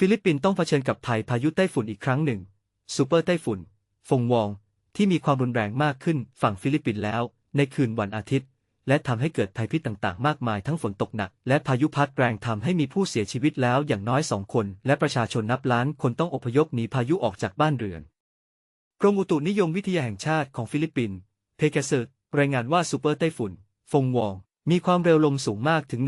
ฟิลิปปินส์ต้องเผชิญกับภัยพายุไต้ฝุ่นอีกครั้งหนึ่ง ซูเปอร์ไต้ฝุ่น ฟงวอง ที่มีความรุนแรงมากขึ้นฝั่งฟิลิปปินส์แล้ว ในคืนวันอาทิตย์ และทำให้เกิดภัยพิษต่างๆ มากมายทั้งฝนตกหนัก และพายุพัดแรงทำให้มีผู้เสียชีวิตแล้วอย่างน้อยสองคน และประชาชนนับล้านคนต้องอพยพหนีพายุออกจากบ้านเรือน กรมอุตุนิยมวิทยาแห่งชาติของฟิลิปปินส์เพกาเซรายงานว่าซูเปอร์ไต้ฝุ่น ฟงวอง มีความเร็วลมสูงมากถึง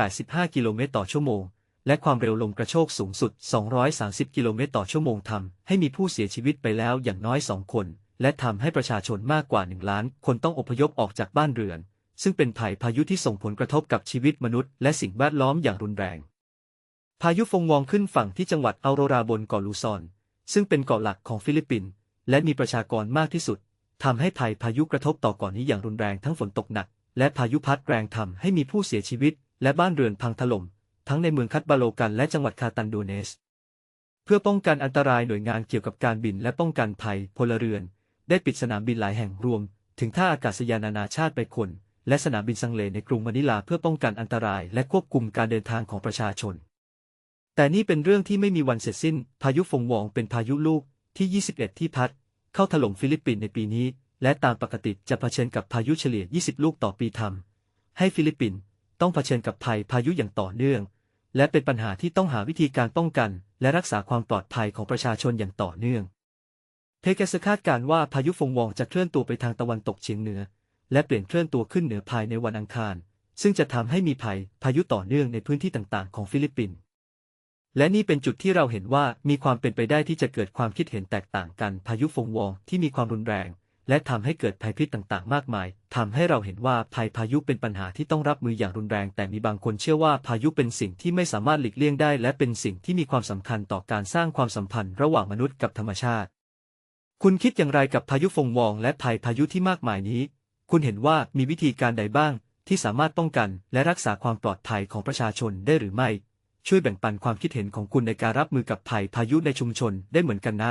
185 กิโลเมตรต่อชั่วโมง และความเร็วลมกระโชกสูงสุด 230 กิโลเมตรต่อชั่วโมงทำให้มีผู้เสียชีวิตไปแล้วอย่างน้อยสองคน และทำให้ประชาชนมากกว่า 1 ล้าน คนต้องอพยพออกจากบ้านเรือน ซึ่งเป็นภัยพายุที่ส่งผลกระทบกับชีวิตมนุษย์และสิ่งแวดล้อมอย่างรุนแรง พายุฟงวองขึ้นฝั่งที่จังหวัดอัลโรราบนเกาะลูซอน ซึ่งเป็นเกาะหลักของฟิลิปปินส์และมีประชากรมากที่สุดทำให้ภัยพายุกระทบต่อก่อนนี้อย่างรุนแรงทั้งฝนตกหนัก และพายุพัดแรงทำให้มีผู้เสียชีวิต และบ้านเรือนพังถล่ม ทั้งในเมืองคัตบาโลกันและจังหวัดคาตันโดเนส เพื่อป้องกันอันตรายหน่วยงานเกี่ยวกับการบินและป้องกันภัยพลเรือน ได้ปิดสนามบินหลายแห่งรวม ถึงท่าอากาศยานนานาชาติไปคน และสนามบินซังเลในกรุงมะนิลาเพื่อป้องกันอันตรายและควบคุมการเดินทางของประชาชน แต่นี่เป็นเรื่องที่ไม่มีวันเสร็จสิ้น พายุฟงวองเป็นพายุลูกที่ 21 ที่พัด เข้าถล่มฟิลิปปินส์ในปีนี้ และตามปกติจะเผชิญกับพายุเฉลี่ย 20 ลูกต่อปีทำให้ฟิลิปปินส์ ต้องเผชิญกับภัยพายุอย่างต่อเนื่อง และเป็นปัญหาที่ต้องหาวิธีการป้องกัน และรักษาความปลอดภัยของประชาชนอย่างต่อเนื่องเพเกสคาดการ์ว่าพายุฟงวองจะเคลื่อนตัวไปทางตะวันตกเฉียงเหนือ และเปลี่ยนเคลื่อนตัวขึ้นเหนือภายในวันอังคาร ซึ่งจะทำให้มีภัยพายุต่อเนื่องในพื้นที่ต่างๆ ของฟิลิปปินส์และนี่เป็นจุดที่เราเห็นว่ามีความเป็นไปได้ที่จะเกิดความคิดเห็นแตกต่างกันพายุฟงวองที่มีความรุนแรง และทำให้เกิดภัยพิษต่างๆ มากมายทำให้เราเห็นว่าภัยพายุเป็นปัญหาที่ต้องรับมืออย่างรุนแรง แต่มีบางคนเชื่อว่าพายุเป็นสิ่งที่ไม่สามารถหลีกเลี่ยงได้ และเป็นสิ่งที่มีความสำคัญต่อการสร้างความสัมพันธ์ระหว่างมนุษย์กับธรรมชาติ คุณคิดอย่างไรกับพายุฟงวองและภัยพายุที่มากมายนี้ คุณเห็นว่ามีวิธีการใดบ้าง ที่สามารถป้องกัน และรักษาความปลอดภัยของประชาชนได้หรือไม่ ช่วยแบ่งปันความคิดเห็นของคุณในการรับมือกับภัยพายุในชุมชนได้เหมือนกันนะ